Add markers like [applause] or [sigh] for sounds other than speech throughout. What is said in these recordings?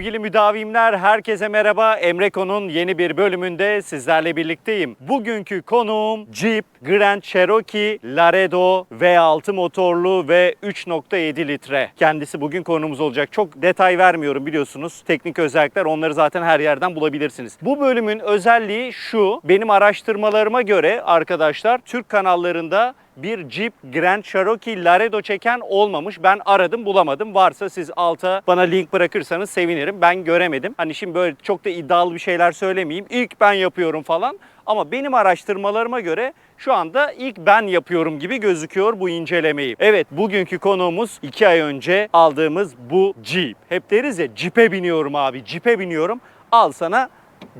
Sevgili müdavimler, herkese merhaba. Emreko'nun yeni bir bölümünde sizlerle birlikteyim. Bugünkü konuğum Jeep Grand Cherokee Laredo V6 motorlu ve 3.7 litre. Kendisi bugün konuğumuz olacak. Çok detay vermiyorum biliyorsunuz. Teknik özellikler onları zaten her yerden bulabilirsiniz. Bu bölümün özelliği şu. Benim araştırmalarıma göre arkadaşlar Türk kanallarında bir Jeep Grand Cherokee Laredo çeken olmamış. Ben aradım bulamadım. Varsa siz alta bana link bırakırsanız sevinirim. Ben göremedim. Hani şimdi böyle çok da iddialı bir şeyler söylemeyeyim. İlk ben yapıyorum falan. Ama benim araştırmalarıma göre şu anda ilk ben yapıyorum gibi gözüküyor bu incelemeyi. Evet bugünkü konuğumuz 2 ay önce aldığımız bu Jeep. Hep deriz ya Jeep'e biniyorum abi Jeep'e biniyorum. Al sana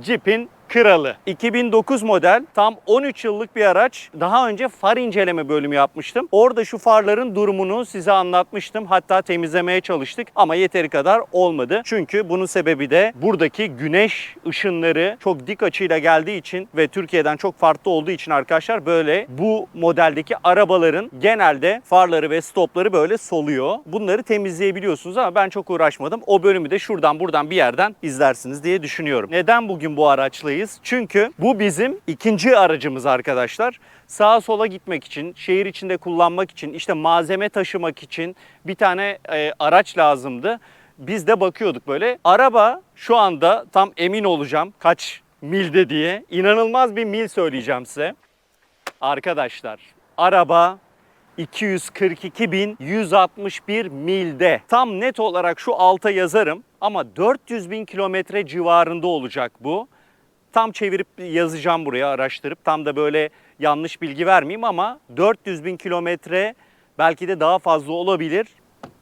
Jeep'in kralı. 2009 model tam 13 yıllık bir araç. Daha önce far inceleme bölümü yapmıştım. Orada şu farların durumunu size anlatmıştım. Hatta temizlemeye çalıştık ama yeteri kadar olmadı. Çünkü bunun sebebi de buradaki güneş ışınları çok dik açıyla geldiği için ve Türkiye'den çok farklı olduğu için arkadaşlar böyle bu modeldeki arabaların genelde farları ve stopları böyle soluyor. Bunları temizleyebiliyorsunuz ama ben çok uğraşmadım. O bölümü de şuradan buradan bir yerden izlersiniz diye düşünüyorum. Neden bugün bu araçlayız? Çünkü bu bizim ikinci aracımız arkadaşlar. Sağa sola gitmek için, şehir içinde kullanmak için, işte malzeme taşımak için bir tane e, araç lazımdı. Biz de bakıyorduk böyle. Araba şu anda tam emin olacağım kaç milde diye. İnanılmaz bir mil söyleyeceğim size. Arkadaşlar araba 242.161 milde. Tam net olarak şu alta yazarım ama 400 bin kilometre civarında olacak bu. Tam çevirip yazacağım buraya araştırıp tam da böyle yanlış bilgi vermeyeyim ama 400 bin kilometre belki de daha fazla olabilir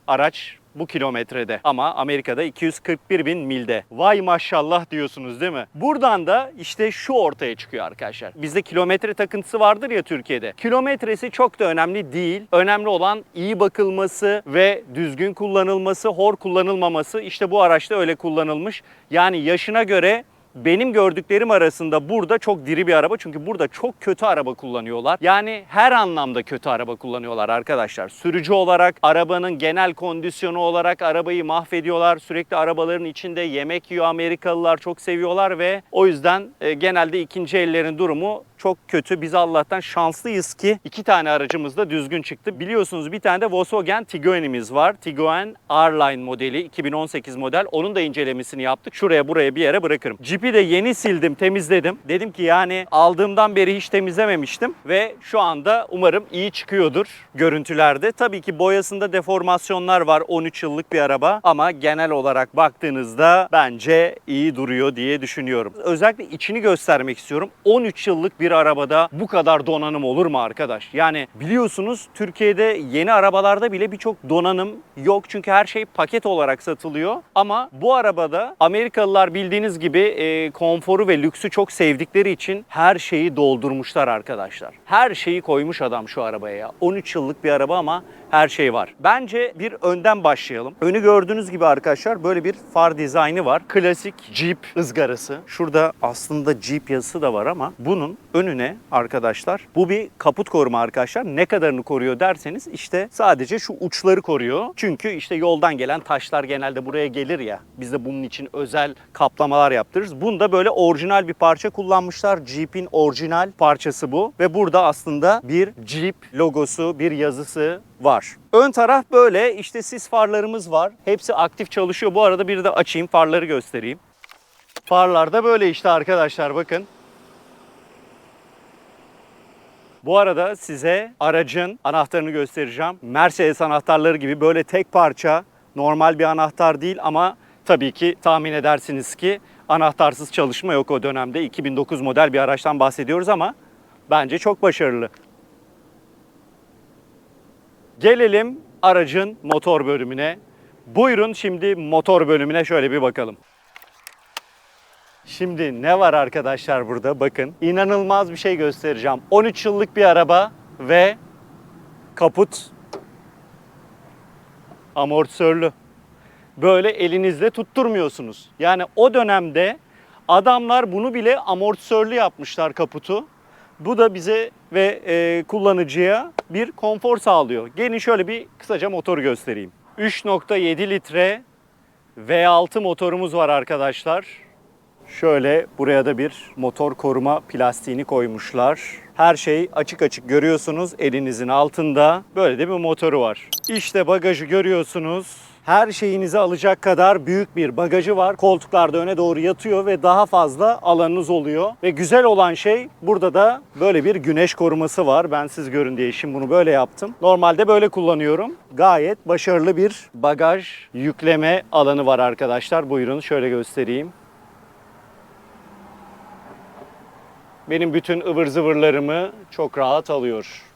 araç bu kilometrede ama Amerika'da 241 bin milde. Vay maşallah diyorsunuz değil mi? Buradan da işte şu ortaya çıkıyor arkadaşlar. Bizde kilometre takıntısı vardır ya Türkiye'de. Kilometresi çok da önemli değil. Önemli olan iyi bakılması ve düzgün kullanılması, hor kullanılmaması. İşte bu araçta öyle kullanılmış. Yani yaşına göre benim gördüklerim arasında burada çok diri bir araba. Çünkü burada çok kötü araba kullanıyorlar. Yani her anlamda kötü araba kullanıyorlar arkadaşlar. Sürücü olarak, arabanın genel kondisyonu olarak arabayı mahvediyorlar. Sürekli arabaların içinde yemek yiyor Amerikalılar çok seviyorlar ve o yüzden e, genelde ikinci ellerin durumu çok kötü. Biz Allah'tan şanslıyız ki iki tane aracımız da düzgün çıktı. Biliyorsunuz bir tane de Volkswagen Tiguan'imiz var. Tiguan R-Line modeli 2018 model. Onun da incelemesini yaptık. Şuraya buraya bir yere bırakırım. Jeep'i de yeni sildim, temizledim. Dedim ki yani aldığımdan beri hiç temizlememiştim ve şu anda umarım iyi çıkıyordur görüntülerde. Tabii ki boyasında deformasyonlar var. 13 yıllık bir araba ama genel olarak baktığınızda bence iyi duruyor diye düşünüyorum. Özellikle içini göstermek istiyorum. 13 yıllık bir arabada bu kadar donanım olur mu arkadaş? Yani biliyorsunuz Türkiye'de yeni arabalarda bile birçok donanım yok çünkü her şey paket olarak satılıyor. Ama bu arabada Amerikalılar bildiğiniz gibi e, konforu ve lüksü çok sevdikleri için her şeyi doldurmuşlar arkadaşlar. Her şeyi koymuş adam şu arabaya ya. 13 yıllık bir araba ama her şey var. Bence bir önden başlayalım. Önü gördüğünüz gibi arkadaşlar böyle bir far dizaynı var. Klasik Jeep ızgarası. Şurada aslında Jeep yazısı da var ama bunun önüne arkadaşlar bu bir kaput koruma arkadaşlar. Ne kadarını koruyor derseniz işte sadece şu uçları koruyor. Çünkü işte yoldan gelen taşlar genelde buraya gelir ya. Biz de bunun için özel kaplamalar yaptırırız. Bunda böyle orijinal bir parça kullanmışlar. Jeep'in orijinal parçası bu. Ve burada aslında bir Jeep logosu, bir yazısı var. Ön taraf böyle. İşte sis farlarımız var. Hepsi aktif çalışıyor. Bu arada bir de açayım farları göstereyim. Farlar da böyle işte arkadaşlar bakın. Bu arada size aracın anahtarını göstereceğim. Mercedes anahtarları gibi böyle tek parça normal bir anahtar değil ama tabii ki tahmin edersiniz ki anahtarsız çalışma yok o dönemde. 2009 model bir araçtan bahsediyoruz ama bence çok başarılı. Gelelim aracın motor bölümüne. Buyurun şimdi motor bölümüne şöyle bir bakalım. Şimdi ne var arkadaşlar burada? Bakın inanılmaz bir şey göstereceğim. 13 yıllık bir araba ve kaput amortisörlü. Böyle elinizde tutturmuyorsunuz. Yani o dönemde adamlar bunu bile amortisörlü yapmışlar kaputu. Bu da bize ve e, kullanıcıya bir konfor sağlıyor. Gelin şöyle bir kısaca motoru göstereyim. 3.7 litre V6 motorumuz var arkadaşlar. Şöyle buraya da bir motor koruma plastiğini koymuşlar. Her şey açık açık görüyorsunuz elinizin altında. Böyle de bir motoru var. İşte bagajı görüyorsunuz. Her şeyinizi alacak kadar büyük bir bagajı var. Koltuklar da öne doğru yatıyor ve daha fazla alanınız oluyor. Ve güzel olan şey burada da böyle bir güneş koruması var. Ben siz görün diye şimdi bunu böyle yaptım. Normalde böyle kullanıyorum. Gayet başarılı bir bagaj yükleme alanı var arkadaşlar. Buyurun şöyle göstereyim. benim bütün ıvır zıvırlarımı çok rahat alıyor.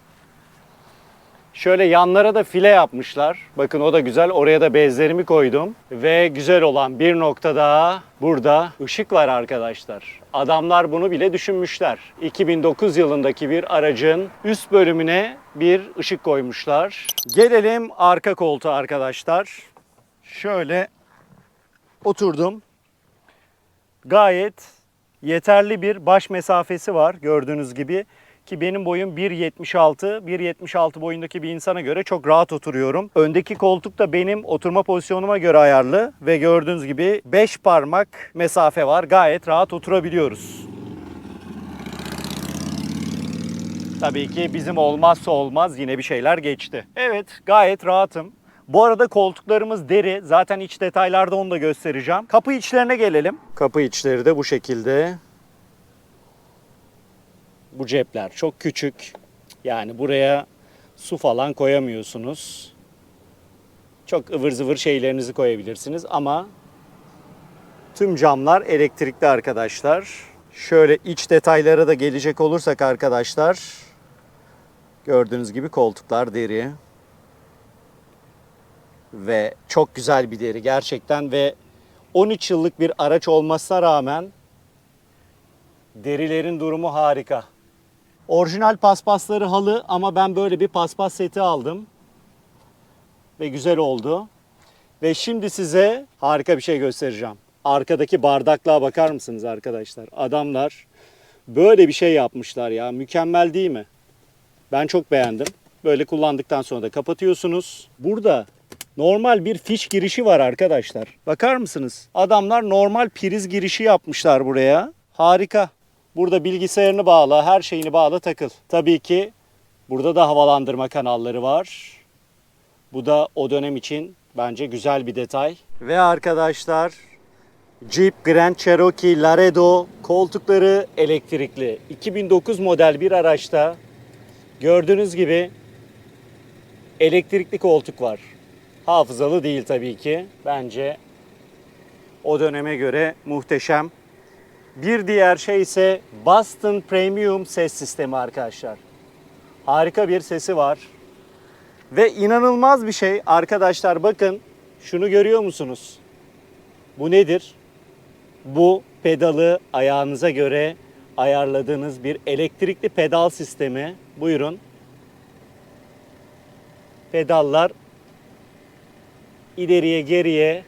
Şöyle yanlara da file yapmışlar. Bakın o da güzel. Oraya da bezlerimi koydum. Ve güzel olan bir nokta daha burada ışık var arkadaşlar. Adamlar bunu bile düşünmüşler. 2009 yılındaki bir aracın üst bölümüne bir ışık koymuşlar. Gelelim arka koltuğa arkadaşlar. Şöyle oturdum. Gayet yeterli bir baş mesafesi var gördüğünüz gibi ki benim boyum 1.76. 1.76 boyundaki bir insana göre çok rahat oturuyorum. Öndeki koltuk da benim oturma pozisyonuma göre ayarlı ve gördüğünüz gibi 5 parmak mesafe var. Gayet rahat oturabiliyoruz. Tabii ki bizim olmazsa olmaz yine bir şeyler geçti. Evet gayet rahatım. Bu arada koltuklarımız deri. Zaten iç detaylarda onu da göstereceğim. Kapı içlerine gelelim. Kapı içleri de bu şekilde. Bu cepler çok küçük. Yani buraya su falan koyamıyorsunuz. Çok ıvır zıvır şeylerinizi koyabilirsiniz ama tüm camlar elektrikli arkadaşlar. Şöyle iç detaylara da gelecek olursak arkadaşlar gördüğünüz gibi koltuklar deri ve çok güzel bir deri gerçekten ve 13 yıllık bir araç olmasına rağmen derilerin durumu harika. Orijinal paspasları halı ama ben böyle bir paspas seti aldım. Ve güzel oldu. Ve şimdi size harika bir şey göstereceğim. Arkadaki bardaklığa bakar mısınız arkadaşlar? Adamlar böyle bir şey yapmışlar ya. Mükemmel değil mi? Ben çok beğendim. Böyle kullandıktan sonra da kapatıyorsunuz. Burada normal bir fiş girişi var arkadaşlar. Bakar mısınız? Adamlar normal priz girişi yapmışlar buraya. Harika. Burada bilgisayarını bağla, her şeyini bağla takıl. Tabii ki burada da havalandırma kanalları var. Bu da o dönem için bence güzel bir detay. Ve arkadaşlar Jeep Grand Cherokee Laredo koltukları elektrikli. 2009 model bir araçta gördüğünüz gibi elektrikli koltuk var. Hafızalı değil tabii ki. Bence o döneme göre muhteşem. Bir diğer şey ise Boston Premium ses sistemi arkadaşlar. Harika bir sesi var. Ve inanılmaz bir şey arkadaşlar bakın şunu görüyor musunuz? Bu nedir? Bu pedalı ayağınıza göre ayarladığınız bir elektrikli pedal sistemi. Buyurun. Pedallar ileriye geriye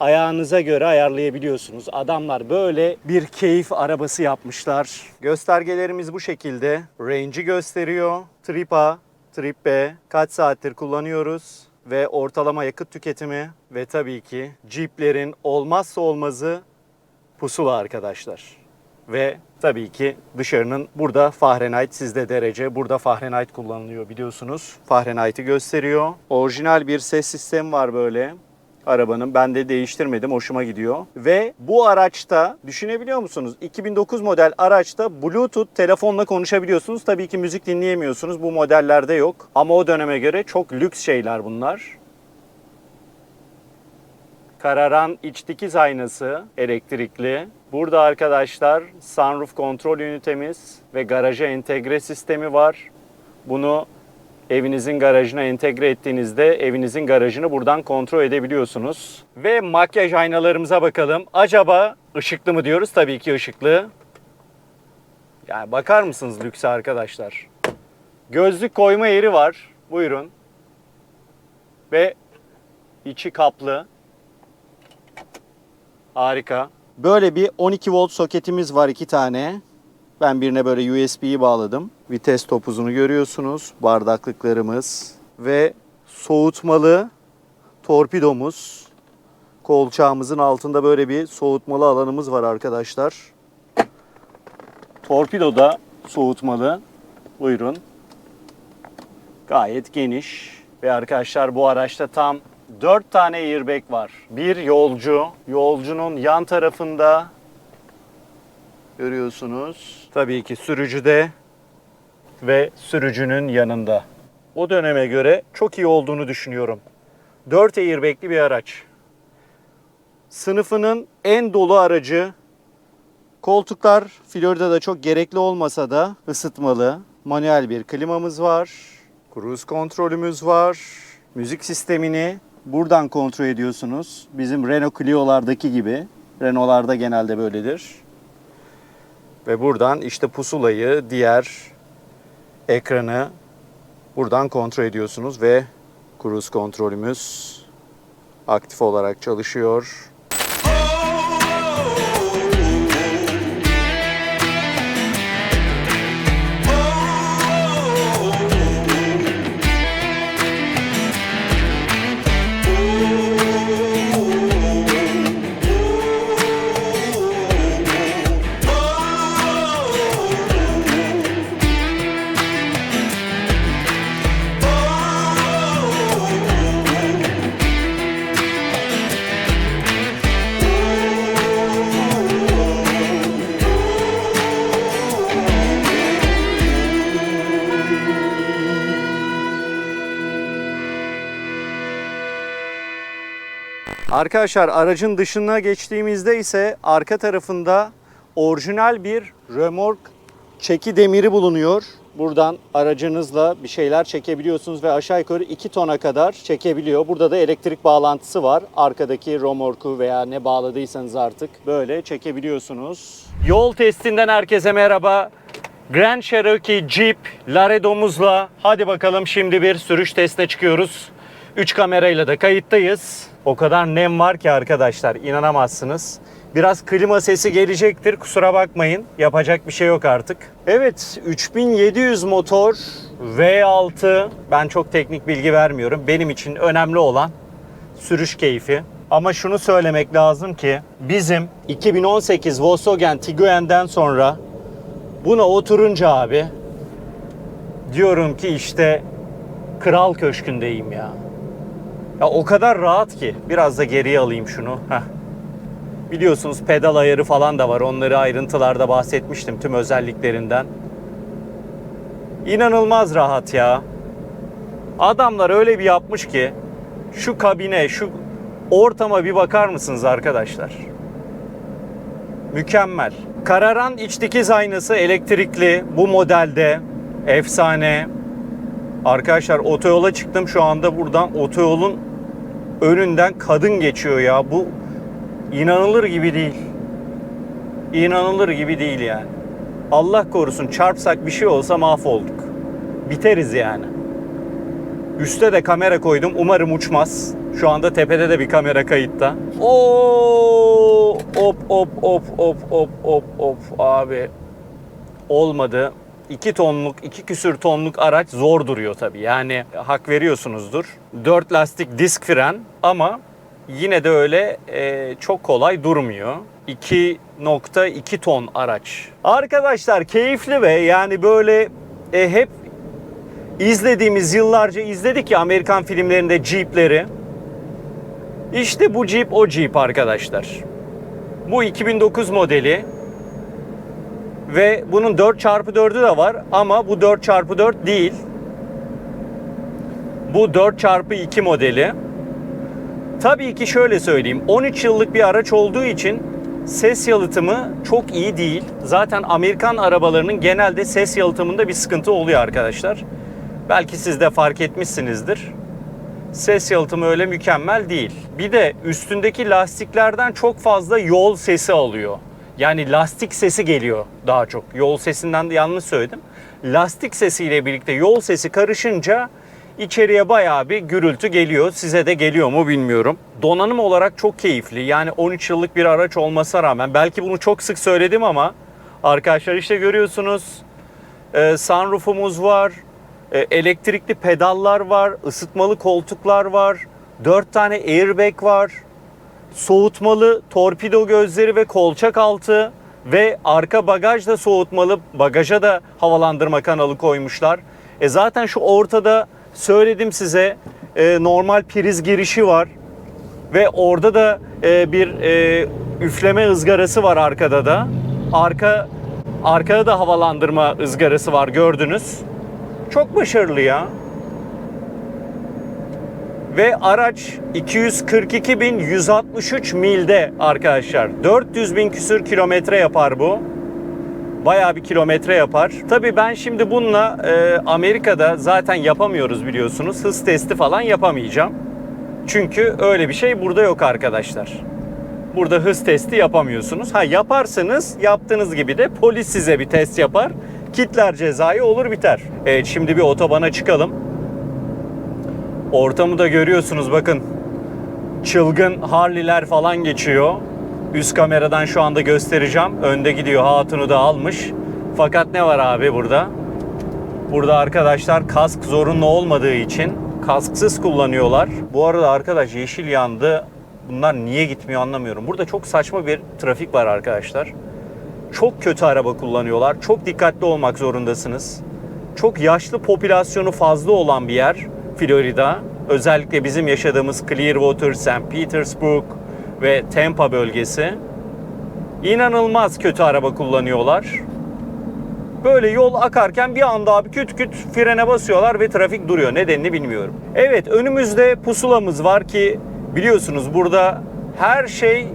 ayağınıza göre ayarlayabiliyorsunuz. Adamlar böyle bir keyif arabası yapmışlar. Göstergelerimiz bu şekilde. Range'i gösteriyor. Trip A, Trip B. Kaç saattir kullanıyoruz ve ortalama yakıt tüketimi ve tabii ki Jeep'lerin olmazsa olmazı pusula arkadaşlar. Ve tabii ki dışarının burada Fahrenheit sizde derece. Burada Fahrenheit kullanılıyor biliyorsunuz. Fahrenheit'i gösteriyor. Orijinal bir ses sistemi var böyle arabanın. Ben de değiştirmedim. Hoşuma gidiyor. Ve bu araçta düşünebiliyor musunuz? 2009 model araçta Bluetooth telefonla konuşabiliyorsunuz. Tabii ki müzik dinleyemiyorsunuz. Bu modellerde yok. Ama o döneme göre çok lüks şeyler bunlar. Kararan iç dikiz aynası elektrikli. Burada arkadaşlar sunroof kontrol ünitemiz ve garaja entegre sistemi var. Bunu evinizin garajına entegre ettiğinizde evinizin garajını buradan kontrol edebiliyorsunuz. Ve makyaj aynalarımıza bakalım. Acaba ışıklı mı diyoruz? Tabii ki ışıklı. Yani bakar mısınız lükse arkadaşlar? Gözlük koyma yeri var. Buyurun. Ve içi kaplı. Harika. Böyle bir 12 volt soketimiz var iki tane. Ben birine böyle USB'yi bağladım. Vites topuzunu görüyorsunuz. Bardaklıklarımız ve soğutmalı torpidomuz. Kolçağımızın altında böyle bir soğutmalı alanımız var arkadaşlar. Torpido da soğutmalı. Buyurun. Gayet geniş. Ve arkadaşlar bu araçta tam 4 tane airbag var. Bir yolcu. Yolcunun yan tarafında görüyorsunuz. Tabii ki sürücüde ve sürücünün yanında. O döneme göre çok iyi olduğunu düşünüyorum. 4 airbag'li bir araç. Sınıfının en dolu aracı. Koltuklar Florida'da çok gerekli olmasa da ısıtmalı. Manuel bir klimamız var. Cruise kontrolümüz var. Müzik sistemini buradan kontrol ediyorsunuz. Bizim Renault Clio'lardaki gibi. Renault'larda genelde böyledir. Ve buradan işte pusulayı, diğer ekranı buradan kontrol ediyorsunuz ve cruise kontrolümüz aktif olarak çalışıyor. Arkadaşlar aracın dışına geçtiğimizde ise arka tarafında orijinal bir römork çeki demiri bulunuyor. Buradan aracınızla bir şeyler çekebiliyorsunuz ve aşağı yukarı 2 tona kadar çekebiliyor. Burada da elektrik bağlantısı var. Arkadaki römorku veya ne bağladıysanız artık böyle çekebiliyorsunuz. Yol testinden herkese merhaba. Grand Cherokee Jeep Laredo'muzla hadi bakalım şimdi bir sürüş testine çıkıyoruz. 3 kamerayla da kayıttayız. O kadar nem var ki arkadaşlar inanamazsınız. Biraz klima sesi gelecektir kusura bakmayın. Yapacak bir şey yok artık. Evet 3700 motor V6 ben çok teknik bilgi vermiyorum. Benim için önemli olan sürüş keyfi. Ama şunu söylemek lazım ki bizim 2018 Volkswagen Tiguan'den sonra buna oturunca abi diyorum ki işte kral köşkündeyim ya. Ya o kadar rahat ki. Biraz da geriye alayım şunu. Heh. Biliyorsunuz pedal ayarı falan da var. Onları ayrıntılarda bahsetmiştim tüm özelliklerinden. İnanılmaz rahat ya. Adamlar öyle bir yapmış ki şu kabine, şu ortama bir bakar mısınız arkadaşlar? Mükemmel. Kararan iç dikiz aynası elektrikli bu modelde efsane. Arkadaşlar otoyola çıktım şu anda buradan otoyolun önünden kadın geçiyor ya. Bu inanılır gibi değil. İnanılır gibi değil yani. Allah korusun çarpsak bir şey olsa mahvolduk. Biteriz yani. Üste de kamera koydum. Umarım uçmaz. Şu anda tepede de bir kamera kayıtta. Oo! Hop hop hop hop hop hop abi. Olmadı. 2 tonluk, 2 küsür tonluk araç zor duruyor tabii. Yani hak veriyorsunuzdur. 4 lastik disk fren ama yine de öyle e, çok kolay durmuyor. 2.2 ton araç. Arkadaşlar keyifli ve yani böyle e, hep izlediğimiz yıllarca izledik ya Amerikan filmlerinde Jeep'leri. İşte bu Jeep o Jeep arkadaşlar. Bu 2009 modeli ve bunun 4x4'ü de var ama bu 4x4 değil. Bu 4x2 modeli. Tabii ki şöyle söyleyeyim. 13 yıllık bir araç olduğu için ses yalıtımı çok iyi değil. Zaten Amerikan arabalarının genelde ses yalıtımında bir sıkıntı oluyor arkadaşlar. Belki siz de fark etmişsinizdir. Ses yalıtımı öyle mükemmel değil. Bir de üstündeki lastiklerden çok fazla yol sesi alıyor. Yani lastik sesi geliyor daha çok. Yol sesinden de yanlış söyledim. Lastik sesiyle birlikte yol sesi karışınca içeriye bayağı bir gürültü geliyor. Size de geliyor mu bilmiyorum. Donanım olarak çok keyifli. Yani 13 yıllık bir araç olmasına rağmen belki bunu çok sık söyledim ama arkadaşlar işte görüyorsunuz e, sunroofumuz var. E, elektrikli pedallar var, ısıtmalı koltuklar var, 4 tane airbag var. Soğutmalı torpido gözleri ve kolçak altı ve arka bagaj da soğutmalı. Bagaja da havalandırma kanalı koymuşlar. E zaten şu ortada söyledim size e, normal priz girişi var. Ve orada da e, bir e, üfleme ızgarası var arkada da. Arka arkada da havalandırma ızgarası var gördünüz. Çok başarılı ya. Ve araç 242.163 milde arkadaşlar. 400 bin küsür kilometre yapar bu. Bayağı bir kilometre yapar. Tabii ben şimdi bununla e, Amerika'da zaten yapamıyoruz biliyorsunuz. Hız testi falan yapamayacağım. Çünkü öyle bir şey burada yok arkadaşlar. Burada hız testi yapamıyorsunuz. Ha yaparsanız yaptığınız gibi de polis size bir test yapar. Kitler cezayı olur biter. Evet şimdi bir otobana çıkalım. Ortamı da görüyorsunuz bakın. Çılgın Harley'ler falan geçiyor. Üst kameradan şu anda göstereceğim. Önde gidiyor hatunu da almış. Fakat ne var abi burada? Burada arkadaşlar kask zorunlu olmadığı için kasksız kullanıyorlar. Bu arada arkadaş yeşil yandı. Bunlar niye gitmiyor anlamıyorum. Burada çok saçma bir trafik var arkadaşlar. Çok kötü araba kullanıyorlar. Çok dikkatli olmak zorundasınız. Çok yaşlı popülasyonu fazla olan bir yer Florida. Özellikle bizim yaşadığımız Clearwater, St. Petersburg ve Tampa bölgesi. İnanılmaz kötü araba kullanıyorlar. Böyle yol akarken bir anda abi küt küt frene basıyorlar ve trafik duruyor. Nedenini bilmiyorum. Evet önümüzde pusulamız var ki biliyorsunuz burada her şey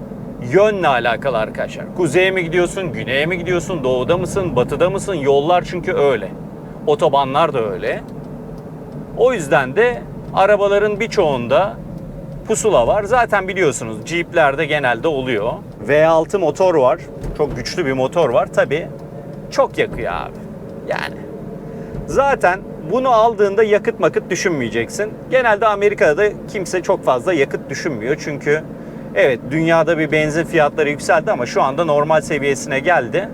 yönle alakalı arkadaşlar. Kuzeye mi gidiyorsun, güneye mi gidiyorsun, doğuda mısın, batıda mısın? Yollar çünkü öyle. Otobanlar da öyle. O yüzden de arabaların birçoğunda pusula var. Zaten biliyorsunuz Jeep'lerde genelde oluyor. V6 motor var. Çok güçlü bir motor var. Tabi çok yakıyor abi. Yani zaten bunu aldığında yakıt makıt düşünmeyeceksin. Genelde Amerika'da da kimse çok fazla yakıt düşünmüyor. Çünkü evet dünyada bir benzin fiyatları yükseldi ama şu anda normal seviyesine geldi.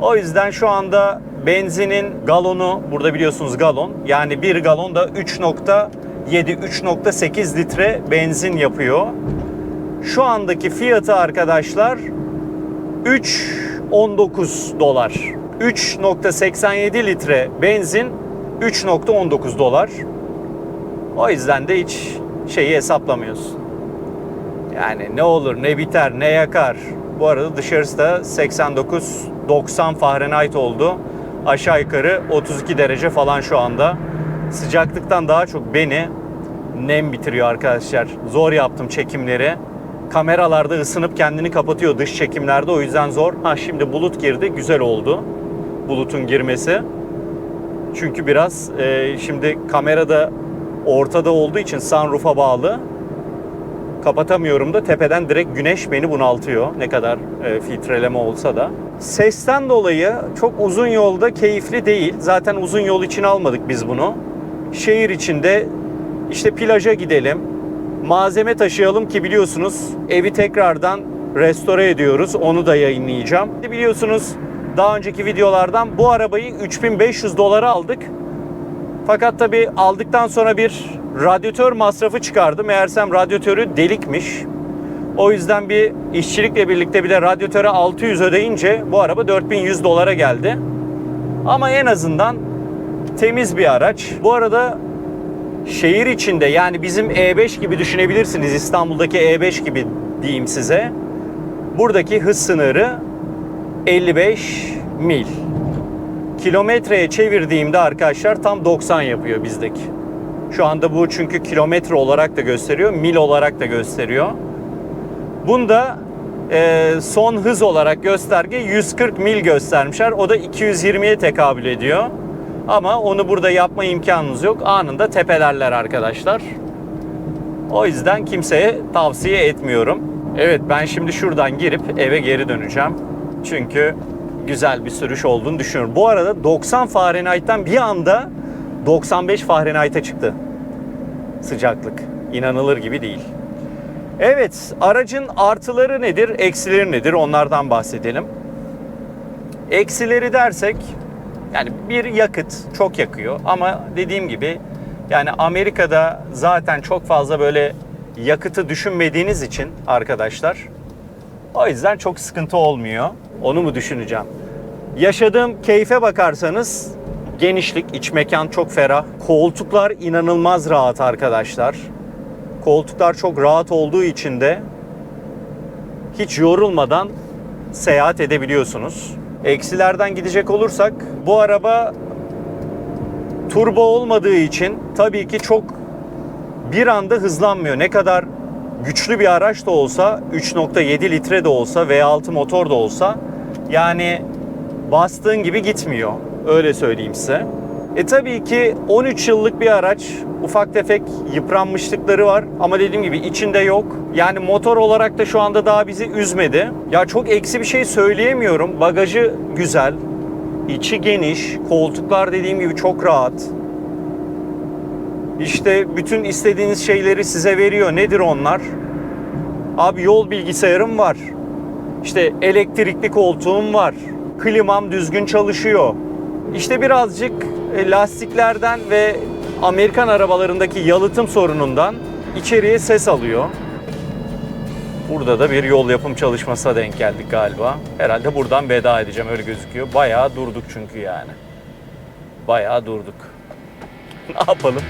O yüzden şu anda benzinin galonu burada biliyorsunuz galon. Yani bir galon da 3.7 3.8 litre benzin yapıyor. Şu andaki fiyatı arkadaşlar 3.19 dolar. 3.87 litre benzin 3.19 dolar. O yüzden de hiç şeyi hesaplamıyorsun. Yani ne olur ne biter ne yakar. Bu arada dışarısı da 89-90 Fahrenheit oldu. Aşağı yukarı 32 derece falan şu anda. Sıcaklıktan daha çok beni nem bitiriyor arkadaşlar. Zor yaptım çekimleri. Kameralarda ısınıp kendini kapatıyor dış çekimlerde o yüzden zor. Ha şimdi bulut girdi güzel oldu. Bulutun girmesi. Çünkü biraz e, şimdi kamerada ortada olduğu için sunroof'a bağlı kapatamıyorum da tepeden direkt güneş beni bunaltıyor. Ne kadar e, filtreleme olsa da. Sesten dolayı çok uzun yolda keyifli değil. Zaten uzun yol için almadık biz bunu. Şehir içinde işte plaja gidelim. Malzeme taşıyalım ki biliyorsunuz evi tekrardan restore ediyoruz. Onu da yayınlayacağım. Biliyorsunuz daha önceki videolardan bu arabayı 3500 dolara aldık. Fakat tabi aldıktan sonra bir radyatör masrafı çıkardı. Meğersem radyatörü delikmiş. O yüzden bir işçilikle birlikte bir de radyatöre 600 ödeyince bu araba 4100 dolara geldi. Ama en azından temiz bir araç. Bu arada şehir içinde yani bizim E5 gibi düşünebilirsiniz. İstanbul'daki E5 gibi diyeyim size. Buradaki hız sınırı 55 mil. Kilometreye çevirdiğimde arkadaşlar tam 90 yapıyor bizdeki. Şu anda bu çünkü kilometre olarak da gösteriyor, mil olarak da gösteriyor. Bunda e, son hız olarak gösterge 140 mil göstermişler. O da 220'ye tekabül ediyor. Ama onu burada yapma imkanınız yok. Anında tepelerler arkadaşlar. O yüzden kimseye tavsiye etmiyorum. Evet ben şimdi şuradan girip eve geri döneceğim. Çünkü güzel bir sürüş olduğunu düşünüyorum. Bu arada 90 Fahrenheit'ten bir anda 95 Fahrenheit'e çıktı sıcaklık. İnanılır gibi değil. Evet, aracın artıları nedir, eksileri nedir onlardan bahsedelim. Eksileri dersek yani bir yakıt çok yakıyor ama dediğim gibi yani Amerika'da zaten çok fazla böyle yakıtı düşünmediğiniz için arkadaşlar o yüzden çok sıkıntı olmuyor. Onu mu düşüneceğim? Yaşadığım keyfe bakarsanız genişlik, iç mekan çok ferah. Koltuklar inanılmaz rahat arkadaşlar. Koltuklar çok rahat olduğu için de hiç yorulmadan seyahat edebiliyorsunuz. Eksilerden gidecek olursak bu araba turbo olmadığı için tabii ki çok bir anda hızlanmıyor. Ne kadar güçlü bir araç da olsa 3.7 litre de olsa V6 motor da olsa yani bastığın gibi gitmiyor. Öyle söyleyeyim size. E tabii ki 13 yıllık bir araç. Ufak tefek yıpranmışlıkları var ama dediğim gibi içinde yok. Yani motor olarak da şu anda daha bizi üzmedi. Ya çok eksi bir şey söyleyemiyorum. Bagajı güzel. içi geniş. Koltuklar dediğim gibi çok rahat. İşte bütün istediğiniz şeyleri size veriyor. Nedir onlar? Abi yol bilgisayarım var. İşte elektrikli koltuğum var. Klimam düzgün çalışıyor. İşte birazcık lastiklerden ve Amerikan arabalarındaki yalıtım sorunundan içeriye ses alıyor. Burada da bir yol yapım çalışmasına denk geldik galiba. Herhalde buradan veda edeceğim öyle gözüküyor. Bayağı durduk çünkü yani. Bayağı durduk. [laughs] ne yapalım?